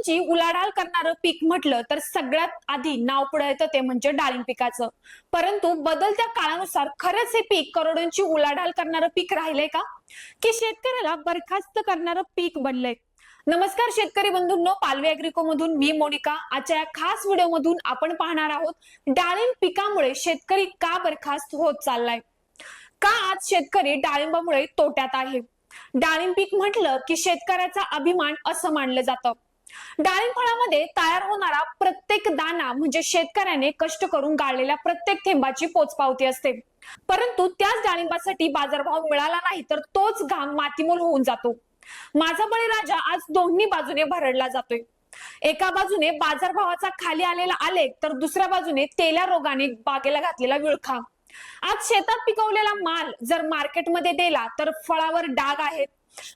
करोडोंची उलाढाल करणारं पीक म्हटलं तर सगळ्यात आधी नाव पुढे येतं ते म्हणजे डाळिंब पिकाचं. परंतु बदलत्या काळानुसार खरंच हे पीक करोडोंची उलाढाल करणारं पीक राहिलंय का? की शेतकऱ्याला बरखास्त करणारं पीक बनलंय? नमस्कार शेतकरी बंधूंनो पालवी अॅग्रिको मधून मी मोनिका. आजच्या या खास व्हिडिओ मधून आपण पाहणार आहोत डाळिंब पिकामुळे शेतकरी का बरखास्त होत चाललाय? का आज शेतकरी डाळिंबामुळे तोट्यात आहे? डाळिंब पीक म्हटलं की शेतकऱ्याचा अभिमान असं मानलं जातं. डाळिंब फळामध्ये तयार होणारा प्रत्येक दाना म्हणजे शेतकऱ्याने कष्ट करून गाळलेल्या प्रत्येक थेंबाची पोचपावती असते. परंतु त्याच डाळिंबासाठी बाजारभाव मिळाला नाही तर तोच घाम मातीमोल होऊन जातो. माझा बळीराजा आज दोन्ही बाजूने भरडला जातोय. एका बाजूने बाजारभावाचा खाली आलेला आलेख तर दुसऱ्या बाजूने तेल्या रोगाने बागेला घातलेला विळखा. आज शेतात पिकवलेला माल जर मार्केटमध्ये दिला तर फळावर डाग आहेत.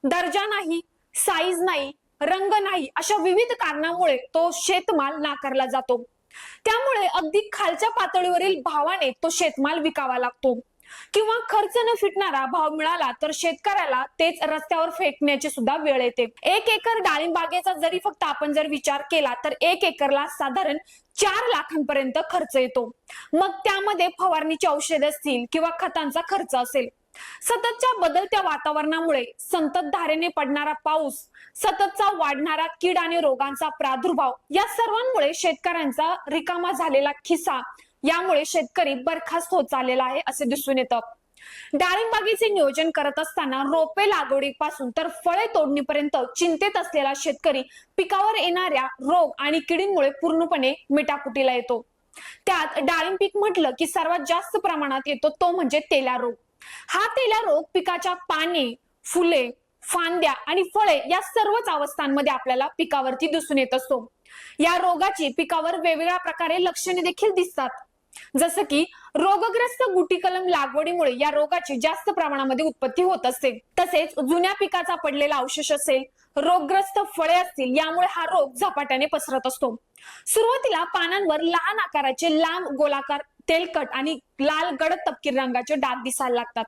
दर्जा नाही साईज नाही रंग नाही अशा विविध कारणामुळे तो शेतमाल नाकारला जातो. त्यामुळे अगदी खालच्या पातळीवरील भावाने तो शेतमाल विकावा लागतो. किंवा खर्च न फिटणारा भाव मिळाला तर शेतकऱ्याला तेच रस्त्यावर फेकण्याची सुद्धा वेळ येते. एक एकर डाळिंबागेचा जरी फक्त आपण जर विचार केला तर एक एकरला साधारण चार लाखांपर्यंत खर्च येतो. मग त्यामध्ये फवारणीची औषधे असतील किंवा खतांचा खर्च असेल सततच्या बदलत्या वातावरणामुळे संततधारेने पडणारा पाऊस सततचा वाढणारा कीड आणि रोगांचा प्रादुर्भाव या सर्वांमुळे शेतकऱ्यांचा रिकामा झालेला खिसा यामुळे शेतकरी बरखास्त होत चाललेला आहे असे दिसून येतं. डाळिंबागेचे नियोजन करत असताना रोपे लागवडीपासून तर फळे तोडणीपर्यंत चिंतेत असलेला शेतकरी पिकावर येणाऱ्या रोग आणि किडींमुळे पूर्णपणे मिटाकुटीला येतो. त्यात डाळिंब पीक म्हटलं की सर्वात जास्त प्रमाणात येतो तो म्हणजे तेला रोग हा तेला रोग पिकाच्या पाने फुले फांद्या आणि फळे या सर्वच अवस्थांमध्ये आपल्याला पिकावरती दिसून येत असतो. या रोगाची पिकावर वेगवेगळ्या प्रकारे लक्षणे देखील दिसतात. जसं की रोगग्रस्त गुटी कलम लागवडीमुळे या रोगाची जास्त प्रमाणामध्ये उत्पत्ती होत असते. तसेच जुन्या पिकाचा पडलेला अवशेष असेल रोगग्रस्त फळे असतील यामुळे हा रोग झपाट्याने पसरत असतो. सुरुवातीला पानांवर लहान आकाराचे लांब गोलाकार तेलकट आणि लाल गडद तपकीर रंगाचे डाग दिसायला लागतात.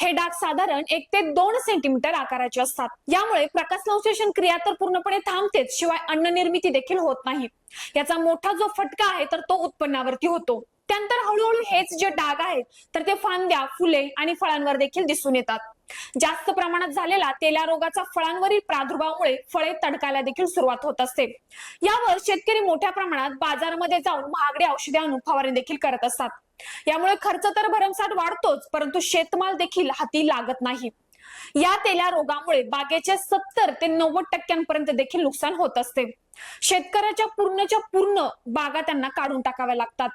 हे डाग साधारण एक ते दोन सेंटीमीटर आकाराचे असतात. यामुळे प्रकाश संश्लेषण क्रिया तर पूर्णपणे थांबतेच शिवाय अन्न निर्मिती देखील होत नाही. याचा मोठा जो फटका आहे तर तो उत्पन्नावरती होतो. त्यानंतर हळूहळू हेच जे डाग आहेत तर ते फांद्या फुले आणि फळांवर देखील दिसून येतात. जास्त प्रमाणात झालेला तेल्या रोगाचा फळांवरील प्रादुर्भावामुळे फळे तडकायला देखील सुरुवात होत असते. यावर शेतकरी मोठ्या प्रमाणात बाजारामध्ये जाऊन महागडी औषधे आणून फवारणी देखील करत असतात. यामुळे खर्च तर भरमसाठ वाढतोच परंतु शेतमाल देखील हाती लागत नाही. या तेल्या रोगामुळे बागेचे सत्तर ते नव्वद टक्क्यांपर्यंत देखील नुकसान होत असते. शेतकऱ्याच्या पूर्णच्या पूर्ण बागा त्यांना काढून टाकाव्या लागतात.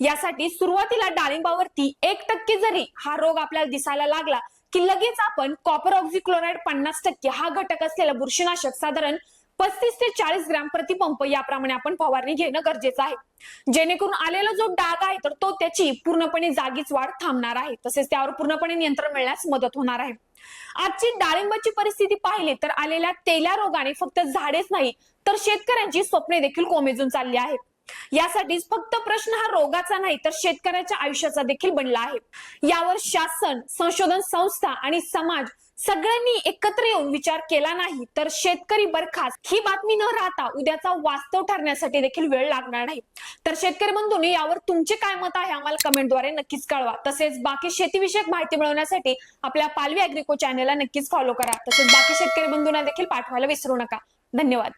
यासाठी सुरुवातीला डाळिंबावरती एक टक्के जरी हा रोग आपल्याला दिसायला लागला की लगेच आपण कॉपर ऑक्झिक्लोराईड पन्नास टक्के हा घटक असलेला बुरशीनाशक साधारण पस्तीस ते चाळीस ग्रॅम प्रतिपंप याप्रमाणे आपण फवारणी घेणं गरजेचं आहे. जेणेकरून आलेला जो डाग आहे तर तो त्याची पूर्णपणे जागीच वाढ थांबणार आहे. तसेच त्यावर पूर्णपणे नियंत्रण मिळण्यास मदत होणार आहे. आजची डाळिंबाची परिस्थिती पाहिली तर आलेल्या तेल्या रोगाने फक्त झाडेच नाही तर शेतकऱ्यांची स्वप्ने देखील कोमेजून चालली आहेत. यासाठीच फक्त प्रश्न हा रोगाचा नाही तर शेतकऱ्याच्या आयुष्याचा देखील बनला आहे. यावर शासन संशोधन संस्था आणि समाज सगळ्यांनी एकत्र येऊन विचार केला नाही तर शेतकरी बरखास्त. ही बातमी न राहता उद्याचा वास्तव ठरण्यासाठी देखील वेळ लागणार नाही. तर शेतकरी बंधूंनी यावर तुमचे काय मत आहे? आम्हाला कमेंटद्वारे नक्कीच कळवा. तसेच बाकी शेतीविषयक माहिती मिळवण्यासाठी आपल्या पालवी अॅग्रिको चॅनेलला नक्कीच फॉलो करा. तसेच बाकी शेतकरी बंधूंना देखील पाठवायला विसरू नका. धन्यवाद.